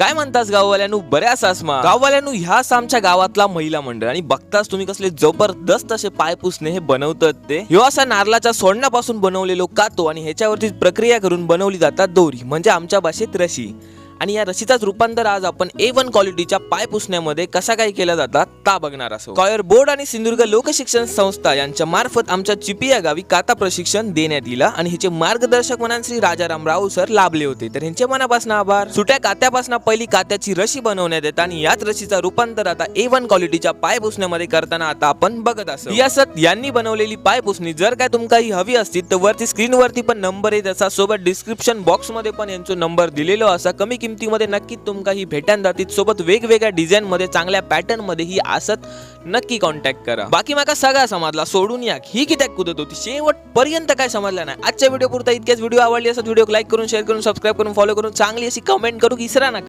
काय म्हणतास गाववाल्यानु? बऱ्याच आसमा गाववाल्यानु ह्याच आमच्या गावातला महिला मंडळ. आणि बघताच तुम्ही कसले जबरदस्त असे पाय पुसणे हे बनवतात ते. ह्यो असा नारळाच्या सोडण्यापासून बनवलेलो कातो आणि ह्याच्यावरती प्रक्रिया करून बनवली जातात दोरी. म्हणजे आमच्या भाषेत रशी. आणि या रशीचाच रूपांतर आज आपण ए वन क्वालिटीच्या पाय पुसण्यामध्ये कसा काय केला जातात ता बघणार असो. कॉयर बोर्ड आणि सिंधुदुर्ग लोकशिक्षण संस्था यांच्या मार्फत आमच्या चिपी या गावी काता प्रशिक्षण देण्यात दिला आणि ह्याचे मार्गदर्शक म्हणून श्री राजाराम राव सर लाभले होते. तर ह्यांचे मनापासून आभार. सुट्या कात्यापासून पहिली कात्याची रशी बनवण्यात येतात आणि याच रशीचा रूपांतर आता ए वन क्वालिटीच्या पाय पुसण्यामध्ये करताना आता आपण बघत असतो यासत यांनी बनवलेली पाय पुसणी जर काय तुमका ही हवी असतील तर वरती स्क्रीनवरती पण नंबर आहे. त्याचा सोबत डिस्क्रिप्शन बॉक्समध्ये पण यांचा नंबर दिलेलो असा कमी किमतीमध्ये नक्की तुमका ही भेटान जातील. सोबत वेगवेगळ्या डिझाईन मध्ये चांगल्या पॅटर्नमध्ये ही आसत नक्की कॉन्टॅक्ट करा. बाकी माका सगळा समजला सोडून या. ही कित्याक कुदत होती? शेवट पर्यंत काय समजलं नाही. आजच्या व्हिडिओ पुरता इतक्याच व्हिडिओ आवडली असत व्हिडिओ लाईक करून शेअर करून सबस्क्राईब करून फॉलो करून चांगली अशी कमेंट करू विसरा नका.